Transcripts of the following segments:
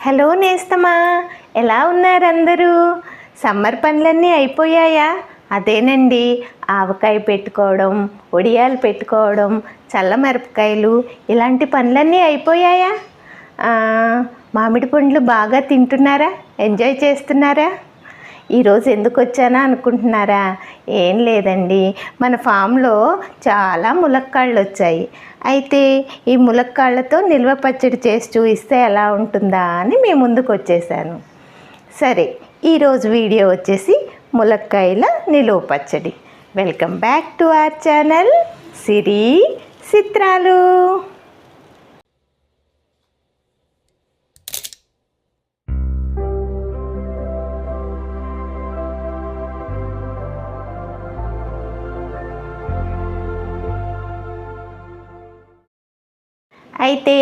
Hello నేస్తమా ఎలా ఉన్నారు అందరూ సమ్మర్ పనులన్నీ అయిపోయాయా? అదేనండి ఆవకాయ పెట్టుకోవడం ఒడియాలు పెట్టుకోవడం చల్లమిరపకాయలు ఇలాంటి పనులన్నీ అయిపోయాయా? మామిడి పండ్లు బాగా తింటున్నారా? ఎంజాయ్ చేస్తున్నారా? ఈరోజు ఎందుకు వచ్చానా అనుకుంటున్నారా? ఏం లేదండి మన ఫామ్లో చాలా ములక్కాళ్ళు వచ్చాయి అయితే ఈ ములక్కాళ్ళతో నిల్వ పచ్చడి చేసి చూపిస్తే ఎలా ఉంటుందా అని మీ ముందుకు వచ్చేసాను. సరే ఈరోజు వీడియో వచ్చేసి ములక్కాయల నిలువ పచ్చడి. Welcome back to our channel Siri Chitralu. అయితే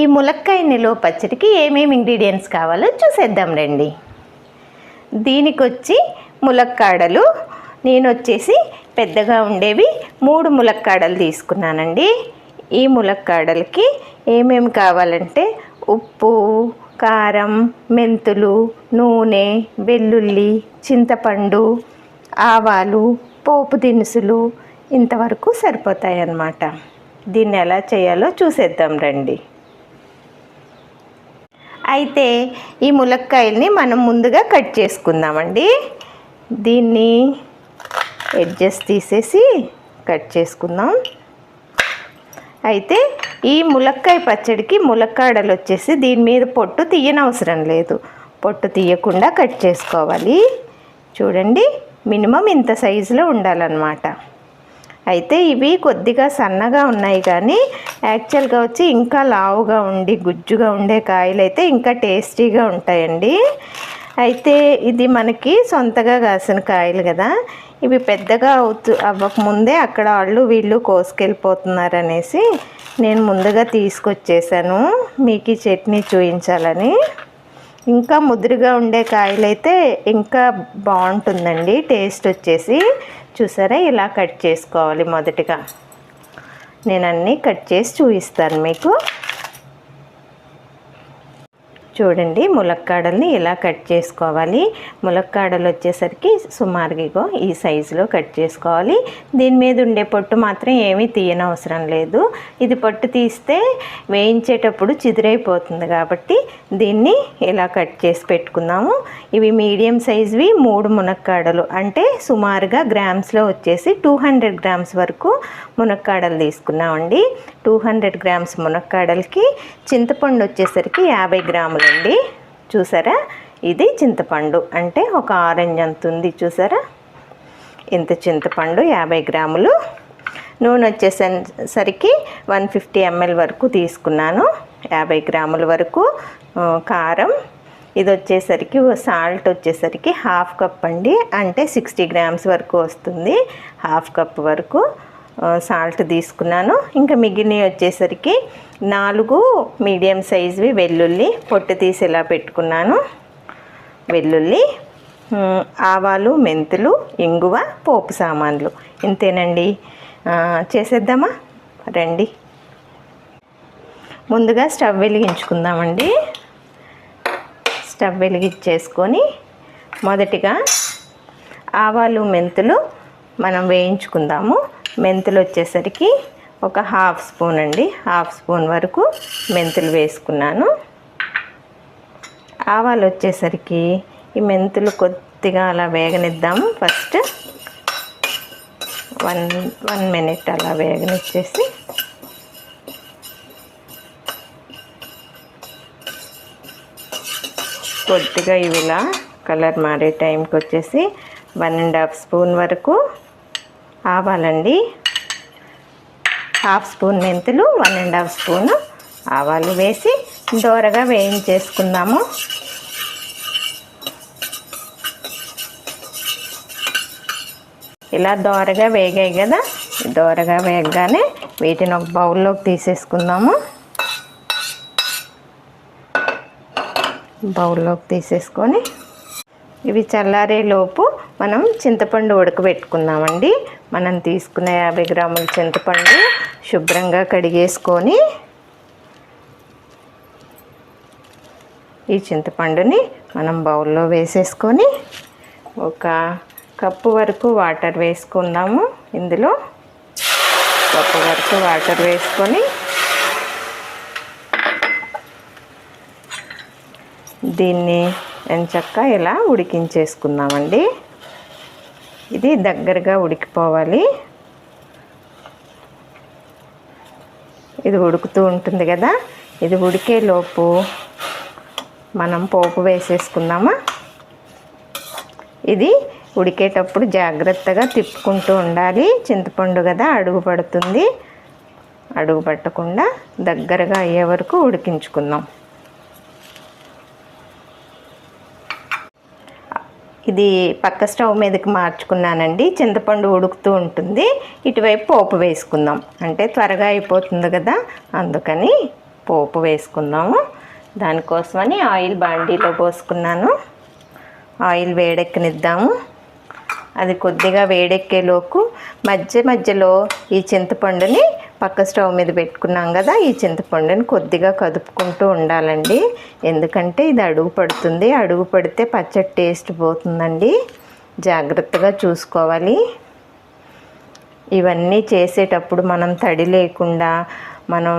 ఈ ములక్కాయ నిలువ పచ్చడికి ఏమేమి ఇంగ్రీడియంట్స్ కావాలో చూసేద్దాం రండి. దీనికి వచ్చి ములక్కాడలు నేను వచ్చేసి పెద్దగా ఉండేవి మూడు ములక్కాడలు తీసుకున్నానండి. ఈ ములక్కాడలకి ఏమేమి కావాలంటే ఉప్పు కారం మెంతులు నూనె వెల్లుల్లి చింతపండు ఆవాలు పోపు దినుసులు ఇంతవరకు సరిపోతాయి అన్నమాట దీన్ని ఎలా చేయాలో చూసేద్దాం రండి. అయితే ఈ ములక్కాయల్ని మనం ముందుగా కట్ చేసుకుందామండి. దీన్ని ఎడ్జెస్ తీసేసి కట్ చేసుకుందాం. అయితే ఈ ములక్కాయ పచ్చడికి ములక్కాడలు వచ్చేసి దీని మీద పొట్టు తీయనవసరం లేదు. పొట్టు తీయకుండా కట్ చేసుకోవాలి. చూడండి మినిమం ఇంత సైజులో ఉండాలన్నమాట. అయితే ఇవి కొద్దిగా సన్నగా ఉన్నాయి కానీ యాక్చువల్గా వచ్చి ఇంకా లావుగా ఉండి గుజ్జుగా ఉండే కాయలు అయితే ఇంకా టేస్టీగా ఉంటాయండి. అయితే ఇది మనకి సొంతగా కాసిన కాయలు కదా. ఇవి పెద్దగా అవుతు అవ్వకముందే అక్కడ వాళ్ళు వీళ్ళు కోసుకెళ్ళిపోతున్నారు అనేసి నేను ముందుగా తీసుకొచ్చేసాను. మీకు ఈ చట్నీ చూపించాలని ఇంకా ముదురుగా ఉండే కాయలైతే ఇంకా బాగుంటుందండి టేస్ట్ వచ్చేసి. చూసారా? ఇలా కట్ చేసుకోవాలి మొదటిగా. నేను అన్నీ కట్ చేసి చూపిస్తాను మీకు. చూడండి ములక్కాడల్ని ఇలా కట్ చేసుకోవాలి? ములక్కాడలు వచ్చేసరికి సుమారుగా ఇగో ఈ సైజులో కట్ చేసుకోవాలి. దీని మీద ఉండే పొట్టు మాత్రం ఏమీ తీయనవసరం లేదు. ఇది పొట్టు తీస్తే వేయించేటప్పుడు చిదిరైపోతుంది కాబట్టి దీన్ని ఇలా కట్ చేసి పెట్టుకుందాము. ఇవి మీడియం సైజువి మూడు మునక్కాడలు. అంటే సుమారుగా గ్రామ్స్లో వచ్చేసి టూ హండ్రెడ్ గ్రామ్స్ వరకు మునక్కాడలు తీసుకున్నామండి. టూ హండ్రెడ్ గ్రామ్స్ మునక్కాడలకి చింతపండు వచ్చేసరికి యాభై గ్రాములండి. చూసారా? ఇది చింతపండు. అంటే ఒక ఆరెంజ్ అంత ఉంది చూసారా? ఇంత చింతపండు యాభై గ్రాములు. నూనె వచ్చేసరికి వన్ ఫిఫ్టీ ఎంఎల్ వరకు తీసుకున్నాను. యాభై గ్రాముల వరకు కారం. ఇది వచ్చేసరికి సాల్ట్ వచ్చేసరికి హాఫ్ కప్ అండి. అంటే సిక్స్టీ గ్రామ్స్ వరకు వస్తుంది హాఫ్ కప్ వరకు. సాల్ట్ తీసుకున్నాను. ఇంకా మిగిలినవి వచ్చేసరికి నాలుగు మీడియం సైజువి వెల్లుల్లి పొట్టు తీసి ఇలా పెట్టుకున్నాను. వెల్లుల్లి ఆవాలు మెంతులు ఇంగువ పోపు సామాన్లు. ఇంతేనండి. చేసేద్దామా? రండి. ముందుగా స్టవ్ వెలిగించుకుందామండి. స్టవ్ వెలిగించేసుకొని మొదటిగా ఆవాలు మెంతులు మనం వేయించుకుందాము. మెంతులు వచ్చేసరికి ఒక హాఫ్ స్పూన్ అండి. హాఫ్ స్పూన్ వరకు మెంతులు వేసుకున్నాను. ఆవాలు వచ్చేసరికి ఈ మెంతులు కొద్దిగా అలా వేగనిద్దాము ఫస్ట్ వన్ వన్ మినిట్ అలా వేగనిచ్చేసి కొద్దిగా ఇవి ఇలా కలర్ మారే టైంకి వచ్చేసి వన్ అండ్ హాఫ్ స్పూన్ వరకు ఆవాలండి. హాఫ్ స్పూన్ మెంతులు వన్ అండ్ హాఫ్ స్పూన్ ఆవాలు వేసి దోరగా వేయించేసుకుందాము. ఇలా దోరగా వేగాయి కదా? దోరగా వేగగానే వీటిని ఒక బౌల్లోకి తీసేసుకుందాము. బౌల్లోకి తీసేసుకొని ఇవి చల్లారే లోపు మనం చింతపండు ఉడకబెట్టుకుందామండి. మనం తీసుకున్న యాభై గ్రాముల చింతపండు శుభ్రంగా కడిగేసుకొని ఈ చింతపండుని మనం బౌల్లో వేసేసుకొని ఒక కప్పు వరకు వాటర్ వేసుకుందాము. ఇందులో కప్పు వరకు వాటర్ వేసుకొని దీన్ని ఎంచక్క ఇలా ఉడికించేసుకుందామండి. ఇది దగ్గరగా ఉడికిపోవాలి. ఇది ఉడుకుతూ ఉంటుంది కదా. ఇది ఉడికే లోపు మనం పోపు వేసేసుకుందామా? ఇది ఉడికేటప్పుడు జాగ్రత్తగా తిప్పుకుంటూ ఉండాలి. చింతపండు కదా అడుగు పడుతుంది. అడుగు పట్టకుండా దగ్గరగా అయ్యే వరకు ఉడికించుకుందాం. ఇది పక్క స్టవ్ మీదకి మార్చుకున్నానండి. చింతపండు ఉడుకుతూ ఉంటుంది. ఇటువైపు పోపు వేసుకుందాం. అంటే త్వరగా అయిపోతుంది కదా. అందుకని పోపు వేసుకుందాము. దానికోసమని ఆయిల్ బాండీలో పోసుకున్నాను. ఆయిల్ వేడెక్కనిద్దాము. అది కొద్దిగా వేడెక్కేలోపు మధ్య మధ్యలో ఈ చింతపండుని పక్క స్టవ్ మీద పెట్టుకున్నాం కదా ఈ చింతపండుని కొద్దిగా కదుపుకుంటూ ఉండాలండి. ఎందుకంటే ఇది అడుగు పడుతుంది. అడుగు పడితే పచ్చడి టేస్ట్ పోతుందండి. జాగ్రత్తగా చూసుకోవాలి. ఇవన్నీ చేసేటప్పుడు మనం తడి లేకుండా మనం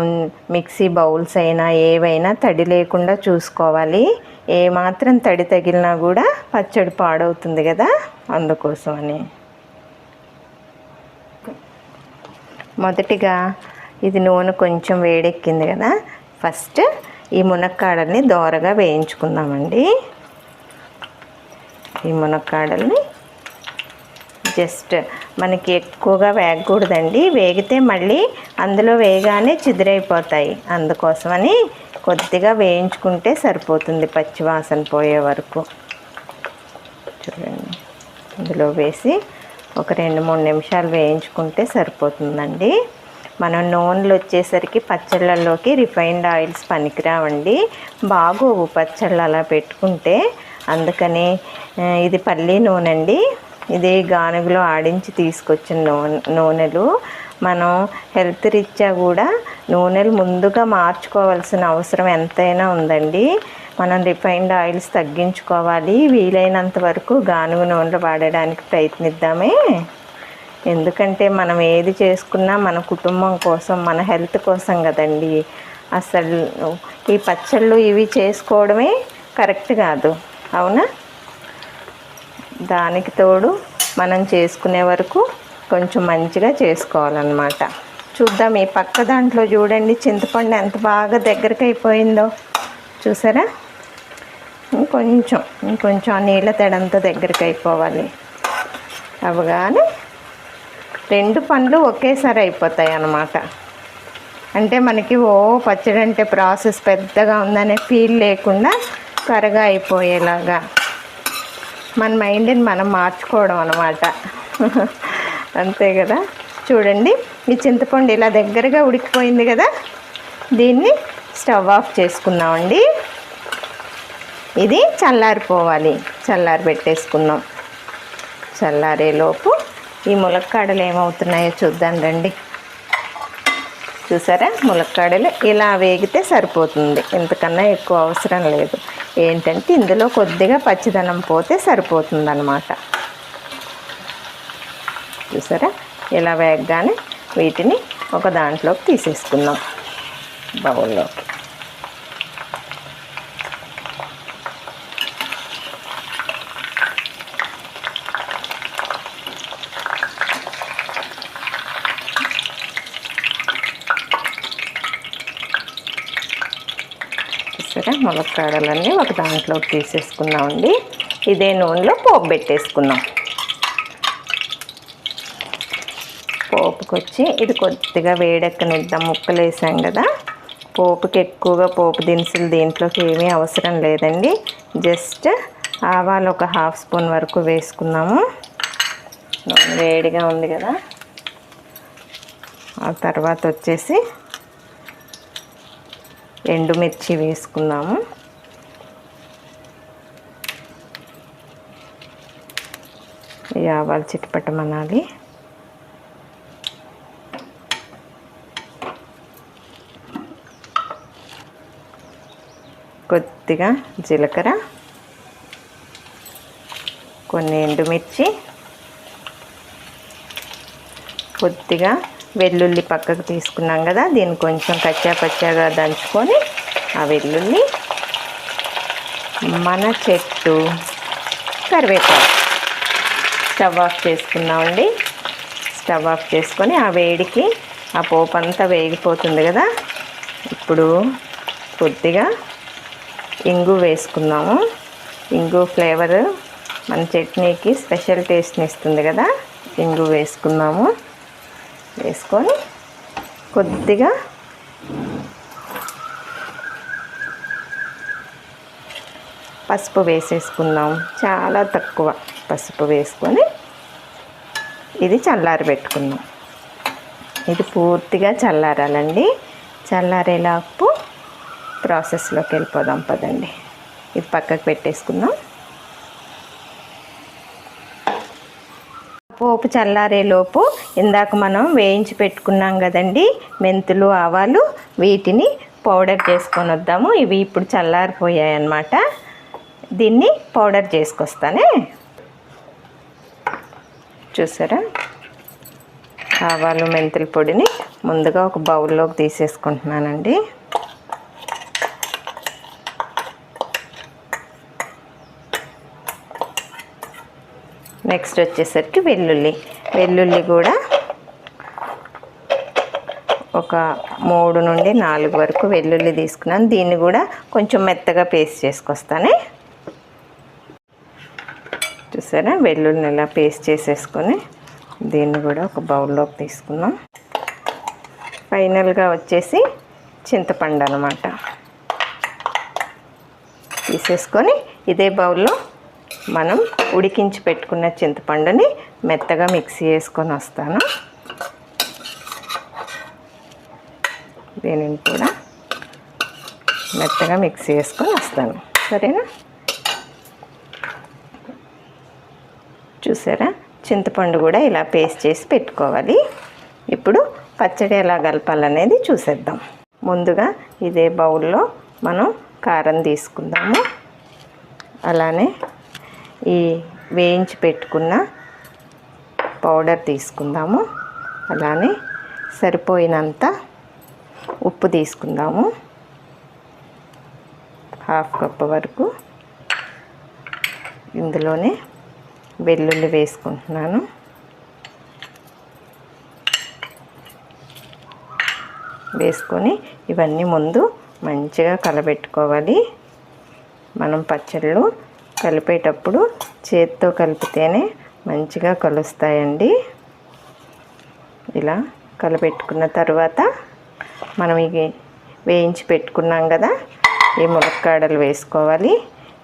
మిక్సీ బౌల్స్ అయినా ఏవైనా తడి లేకుండా చూసుకోవాలి. ఏ మాత్రం తడి తగిలినా కూడా పచ్చడి పాడవుతుంది కదా అందుకోసమని. మొదటిగా ఇది నూనె కొంచెం వేడెక్కింది కదా. ఫస్ట్ ఈ మునక్కాడల్ని దోరగా వేయించుకుందామండి. ఈ మునక్కాడల్ని జస్ట్ మనకి ఎక్కువగా వేగకూడదండి. వేగితే మళ్ళీ అందులో వేగానే చిదిరైపోతాయి. అందుకోసమని కొద్దిగా వేయించుకుంటే సరిపోతుంది పచ్చివాసన పోయే వరకు. చూడండి. అందులో వేసి ఒక రెండు మూడు నిమిషాలు వేయించుకుంటే సరిపోతుందండి. మనం నూనెలు వచ్చేసరికి పచ్చళ్ళలోకి రిఫైన్డ్ ఆయిల్స్ పనికిరావండి. బాగోవు పచ్చళ్ళు అలా పెట్టుకుంటే. అందుకని ఇది పల్లీ నూనె అండి ఇది గానుగులో ఆడించి తీసుకొచ్చిన నూనె నూనెలు. మనం హెల్త్ రీత్యా కూడా నూనెలు ముందుగా మార్చుకోవాల్సిన అవసరం ఎంతైనా ఉందండి. మనం రిఫైన్డ్ ఆయిల్స్ తగ్గించుకోవాలి. వీలైనంత వరకు గానుగ నూనెలు వాడడానికి ప్రయత్నిద్దామే. ఎందుకంటే మనం ఏది చేసుకున్నా మన కుటుంబం కోసం మన హెల్త్ కోసం కదండి. అసలు ఈ పచ్చళ్ళు ఇవి చేసుకోవడమే కరెక్ట్ కాదు. అవునా? దానికి తోడు మనం చేసుకునే వరకు కొంచెం మంచిగా చేసుకోవాలన్నమాట. చూద్దాం ఈ పక్క దాంట్లో చూడండి. చింతపండు ఎంత బాగా దగ్గరికి అయిపోయిందో చూసారా? ఇంకొంచెం ఇంకొంచెం ఆ నీళ్ళ తడంతా దగ్గరికి అయిపోవాలి. అవగానే రెండు పండ్లు ఒకేసారి అయిపోతాయి అన్నమాట. అంటే మనకి ఓ పచ్చడి అంటే ప్రాసెస్ పెద్దగా ఉందనే ఫీల్ లేకుండా త్వరగా అయిపోయేలాగా మన మైండ్ని మనం మార్చుకోవడం అనమాట అంతే కదా? చూడండి ఈ చింతపండు ఇలా దగ్గరగా ఉడికిపోయింది కదా? దీన్ని స్టవ్ ఆఫ్ చేసుకుందామండి. ఇది చల్లారిపోవాలి. చల్లారి పెట్టేసుకుందాం. చల్లారేలోపు ఈ ములక్కాడలు ఏమవుతున్నాయో చూద్దాం రండి. చూసారా? ములక్కాడలు ఇలా వేగితే సరిపోతుంది. ఇంతకన్నా ఎక్కువ అవసరం లేదు. ఏంటంటే ఇందులో కొద్దిగా పచ్చిదనం పోతే సరిపోతుంది అన్నమాట చూసారా? ఇలా వేగగానే వీటిని ఒక దాంట్లోకి తీసేసుకుందాం. బౌల్లోకి. చూసారా ములక్కాడలన్నీ ఒక దాంట్లోకి తీసేసుకున్నామండి ఇదే నూనెలో పోపు పెట్టేసుకున్నాం పోపుకి వచ్చి ఇది కొద్దిగా వేడెక్కనిద్దాం ముక్కలు వేసాం కదా. పోపుకి ఎక్కువగా పోపు దినుసులు దీంట్లోకి ఏమీ అవసరం లేదండి. జస్ట్ ఆవాలు ఒక హాఫ్ స్పూన్ వరకు వేసుకున్నాము. వేడిగా ఉంది కదా. ఆ తర్వాత వచ్చేసి ఎండుమిర్చి వేసుకున్నాము ఆవాలు చిట్టుపట్టమనాలి కొద్దిగా జీలకర్ర కొన్ని ఎండుమిర్చి కొద్దిగా వెల్లుల్లి పక్కకు తీసుకున్నాం కదా దీన్ని కొంచెం కచ్చా పచ్చాగా దంచుకొని ఆ వెల్లుల్లి మన చెట్టు కరివేపాకు. స్టవ్ ఆఫ్ చేసుకున్నామండి. స్టవ్ ఆఫ్ చేసుకొని ఆ వేడికి ఆ పోపు అంతా వేగిపోతుంది కదా. ఇప్పుడు కొద్దిగా ఇంగు వేసుకుందాము. ఇంగు ఫ్లేవర్ మన చట్నీకి స్పెషల్ టేస్ట్ని ఇస్తుంది కదా. ఇంగు వేసుకున్నాము వేసుకొని కొద్దిగా పసుపు వేసేసుకుందాం చాలా తక్కువ పసుపు వేసుకొని ఇది చల్లారి పెట్టుకుందాం ఇది పూర్తిగా చల్లారాలండి. చల్లారేలాపు ప్రాసెస్లోకి వెళ్ళిపోదాం పదండి. ఇది పక్కకు పెట్టేసుకుందాం. పోపు చల్లారేలోపు ఇందాక మనం వేయించి పెట్టుకున్నాం కదండి మెంతులు ఆవాలు వీటిని పౌడర్ చేసుకొని వద్దాము. ఇవి ఇప్పుడు చల్లారిపోయాయి అన్నమాట. దీన్ని పౌడర్ చేసుకొస్తానే. చూసారా? ఆవాలు మెంతుల పొడిని ముందుగా ఒక బౌల్లోకి తీసేసుకుంటున్నానండి. నెక్స్ట్ వచ్చేసరికి వెల్లుల్లి. వెల్లుల్లి కూడా ఒక మూడు నుండి నాలుగు వరకు వెల్లుల్లి తీసుకున్నాను. దీన్ని కూడా కొంచెం మెత్తగా పేస్ట్ చేసుకొస్తానే. చూసారా? వెల్లుల్లిని ఇలా పేస్ట్ చేసేసుకొని దీన్ని కూడా ఒక బౌల్లోకి తీసుకుందాం. ఫైనల్గా వచ్చేసి చింతపండు అనమాట తీసేసుకొని ఇదే బౌల్లో మనం ఉడికించి పెట్టుకున్న చింతపండుని మెత్తగా మిక్సీ చేసుకొని వస్తాను. దీనిని కూడా మెత్తగా మిక్సీ చేసుకొని వస్తాను. సరేనా? చూసారా? చింతపండు కూడా ఇలా పేస్ట్ చేసి పెట్టుకోవాలి. ఇప్పుడు పచ్చడి ఎలా కలపాలనేది చూసేద్దాం. ముందుగా ఇదే బౌల్లో మనం కారం తీసుకుందాము. అలానే ఈ వేయించి పెట్టుకున్న పౌడర్ తీసుకుందాము. అలానే సరిపోయినంత ఉప్పు తీసుకుందాము. హాఫ్ కప్ వరకు ఇందులోనే వెల్లుల్లి వేసుకుంటున్నాను. వేసుకొని ఇవన్నీ ముందు మంచిగా కలబెట్టుకోవాలి. మనం పచ్చళ్ళు కలిపేటప్పుడు చేత్తో కలిపితేనే మంచిగా కలుస్తాయండి. ఇలా కలపెట్టుకున్న తర్వాత మనం ఇవి వేయించి పెట్టుకున్నాం కదా ఈ ములక్కాడలు వేసుకోవాలి.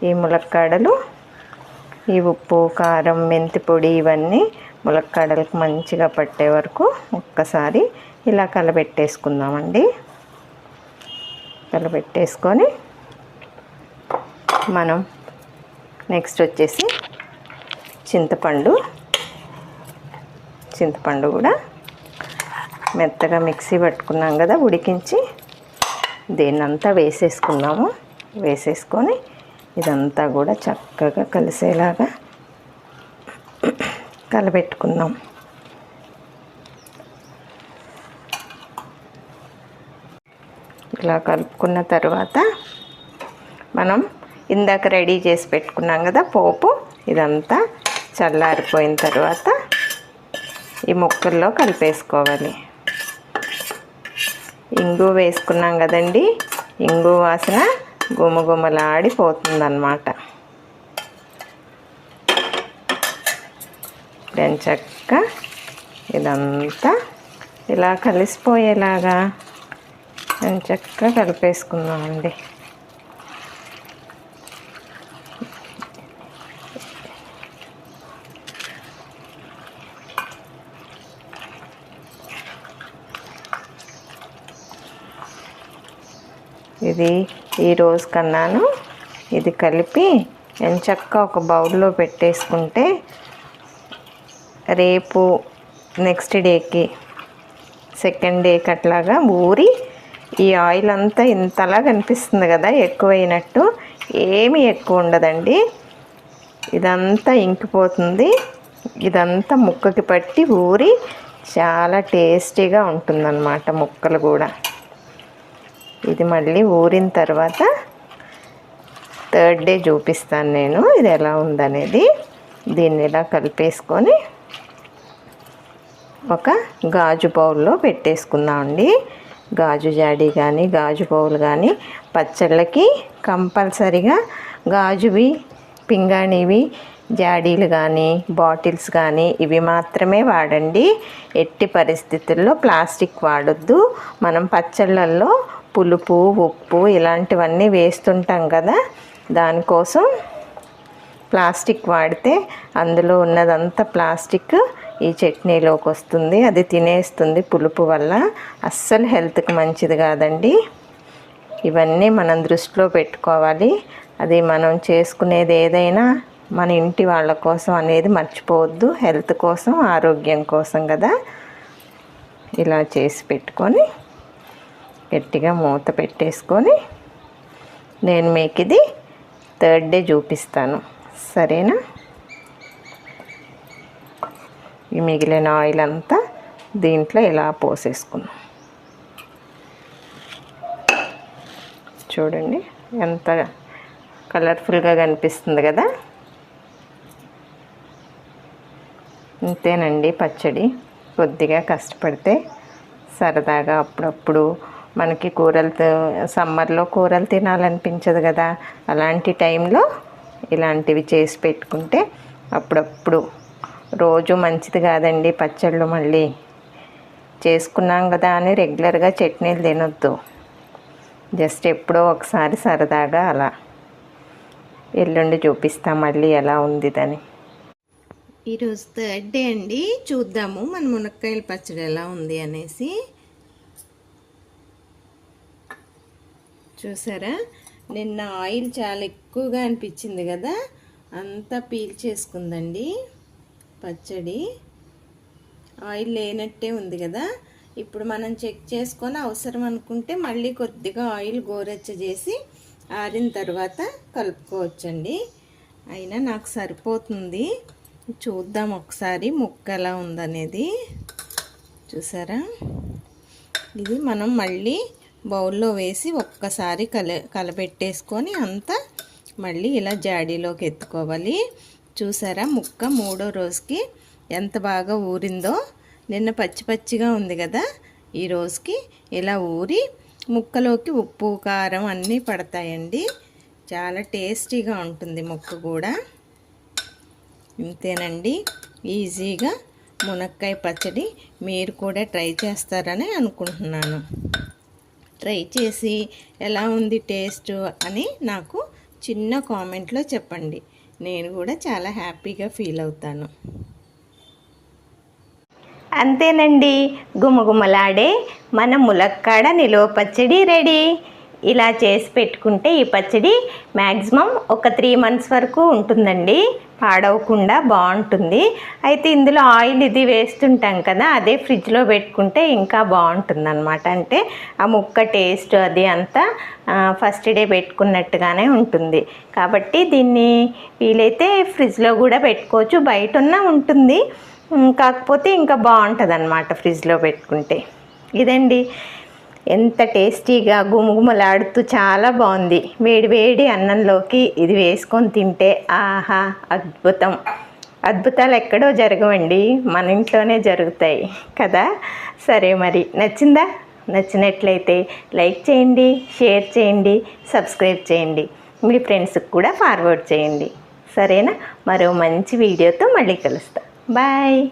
ఈ ములక్కాడలు ఈ ఉప్పు కారం మెంతి పొడి ఇవన్నీ ములక్కాడలకు మంచిగా పట్టే వరకు ఒక్కసారి ఇలా కలబెట్టేసుకుందామండి. కలబెట్టేసుకొని మనం నెక్స్ట్ వచ్చేసి చింతపండు. చింతపండు కూడా మెత్తగా మిక్సీ పట్టుకున్నాం కదా ఉడికించి దీన్నంతా వేసేసుకున్నాము. వేసేసుకొని ఇదంతా కూడా చక్కగా కలిసేలాగా కలబెట్టుకుందాం. ఇలా కలుపుకున్న తర్వాత మనం ఇందాక రెడీ చేసి పెట్టుకున్నాం కదా పోపు ఇదంతా చల్లారిపోయిన తర్వాత ఈ ముక్కల్లో కలిపేసుకోవాలి. ఇంగు వేసుకున్నాం కదండి ఇంగు వాసన గుమగుమలాడిపోతుందన్నమాట. పెంచక్క ఇదంతా ఇలా కలిసిపోయేలాగా పెంచక్క కలిపేసుకుందామండి. ఇది ఈ రోజు కన్నాను. ఇది కలిపి ఎంచక్క ఒక బౌల్లో పెట్టేసుకుంటే రేపు నెక్స్ట్ డేకి సెకండ్ డేకి అట్లాగా ఊరి ఈ ఆయిల్ అంతా ఇంతలా కనిపిస్తుంది కదా ఎక్కువైనట్టు. ఏమీ ఎక్కువ ఉండదండి. ఇదంతా ఇంకిపోతుంది. ఇదంతా ముక్కకి పట్టి ఊరి చాలా టేస్టీగా ఉంటుందన్నమాట ముక్కలు కూడా. ఇది మళ్ళీ ఊరిన తర్వాత థర్డ్ డే చూపిస్తాను నేను. ఇది ఎలా ఉందనేది దీన్ని ఇలా కలిపేసుకొని ఒక గాజు బౌల్లో పెట్టేసుకుందామండి గాజు జాడీ కానీ గాజు బౌల్ కానీ పచ్చళ్ళకి కంపల్సరిగా గాజువి పింగాణివి జాడీలు కానీ బాటిల్స్ కానీ ఇవి మాత్రమే వాడండి. ఎట్టి పరిస్థితుల్లో ప్లాస్టిక్ వాడొద్దు. మనం పచ్చళ్ళల్లో పులుపు ఉప్పు ఇలాంటివన్నీ వేస్తుంటాం కదా. దానికోసం ప్లాస్టిక్ వాడితే అందులో ఉన్నదంతా ప్లాస్టిక్ ఈ చట్నీలోకి వస్తుంది. అది తినేస్తుంది పులుపు వల్ల. అస్సలు హెల్త్కి మంచిది కాదండి. ఇవన్నీ మనం దృష్టిలో పెట్టుకోవాలి. అది మనం చేసుకునేది ఏదైనా మన ఇంటి వాళ్ళ కోసం అనేది మర్చిపోవద్దు. హెల్త్ కోసం ఆరోగ్యం కోసం కదా. ఇలా చేసి పెట్టుకొని గట్టిగా మూత పెట్టేసుకొని నేను మీకు ఇది థర్డ్ డే చూపిస్తాను. సరేనా? ఈ మిగిలిన ఆయిల్ అంతా దీంట్లో ఇలా పోసేసుకున్నాం? చూడండి ఎంత కలర్ఫుల్గా కనిపిస్తుంది కదా? ఇంతేనండి పచ్చడి. కొద్దిగా కష్టపడితే సరదాగా అప్పుడప్పుడు మనకి కూరలు సమ్మర్లో కూరలు తినాలనిపించదు కదా. అలాంటి టైంలో ఇలాంటివి చేసి పెట్టుకుంటే అప్పుడప్పుడు రోజు మంచిది కాదండి పచ్చళ్ళు మళ్ళీ. చేసుకున్నాం కదా అని రెగ్యులర్గా చట్నీలు తినొద్దు. జస్ట్ ఎప్పుడో ఒకసారి సరదాగా అలా. ఎల్లుండి చూపిస్తాం మళ్ళీ ఎలా ఉంది దాని ఈరోజు థర్డ్ డే అండి. చూద్దాము మన మునక్కాయల పచ్చడి ఎలా ఉంది అనేసి. చూసారా? నిన్న ఆయిల్ చాలా ఎక్కువగా అనిపించింది కదా? అంతా పీల్ చేసుకుందండి. పచ్చడి. ఆయిల్ లేనట్టే ఉంది కదా? ఇప్పుడు మనం చెక్ చేసుకొని అవసరం అనుకుంటే మళ్ళీ కొద్దిగా ఆయిల్ గోరెచ్చ చేసి ఆరిన తర్వాత కలుపుకోవచ్చండి. అయినా నాకు సరిపోతుంది. చూద్దాం ఒకసారి ముక్క ఎలా ఉందనేది. చూసారా? ఇది మనం మళ్ళీ బౌల్లో వేసి ఒక్కసారి కల కలబెట్టేసుకొని అంతా మళ్ళీ ఇలా జాడీలోకి ఎత్తుకోవాలి. చూసారా ముక్క మూడో రోజుకి ఎంత బాగా ఊరిందో. నిన్న పచ్చి పచ్చిగా ఉంది కదా. ఈ రోజుకి ఇలా ఊరి ముక్కలోకి ఉప్పు కారం అన్నీ పడతాయండి. చాలా టేస్టీగా ఉంటుంది ముక్క కూడా. ఇంతేనండి. ఈజీగా మునక్కాయ పచ్చడి మీరు కూడా ట్రై చేస్తారని అనుకుంటున్నాను. ట్రై చేసి ఎలా ఉంది టేస్ట్ అని నాకు చిన్న కామెంట్లో చెప్పండి. నేను కూడా చాలా హ్యాపీగా ఫీల్ అవుతాను. అంతేనండి. గుమగుమలాడే మన ములక్కాడ నిలువ పచ్చడి రెడీ. ఇలా చేసి పెట్టుకుంటే ఈ పచ్చడి మ్యాక్సిమం ఒక త్రీ మంత్స్ వరకు ఉంటుందండి. పాడవకుండా బాగుంటుంది. అయితే ఇందులో ఆయిల్ ఇది వేస్తుంటాం కదా అదే ఫ్రిడ్జ్లో పెట్టుకుంటే ఇంకా బాగుంటుంది అనమాట అంటే ఆ ముక్క టేస్ట్ అది అంతా ఫస్ట్ డే పెట్టుకున్నట్టుగానే ఉంటుంది. కాబట్టి దీన్ని వీలైతే ఫ్రిడ్జ్లో కూడా పెట్టుకోవచ్చు. బయట ఉన్న ఉంటుంది కాకపోతే ఇంకా బాగుంటుంది అనమాట ఫ్రిడ్జ్లో పెట్టుకుంటే. ఇదండి. ఎంత టేస్టీగా గుమగుమలాడుతూ చాలా బాగుంది. వేడి వేడి అన్నంలోకి ఇది వేసుకొని తింటే ఆహా అద్భుతం. అద్భుతాలు ఎక్కడో జరగవండి. మన ఇంట్లోనే జరుగుతాయి కదా? సరే మరి నచ్చిందా? నచ్చినట్లయితే లైక్ చేయండి షేర్ చేయండి సబ్స్క్రైబ్ చేయండి. మీ ఫ్రెండ్స్కి కూడా ఫార్వర్డ్ చేయండి. సరేనా? మరో మంచి వీడియోతో మళ్ళీ కలుస్తా. బాయ్.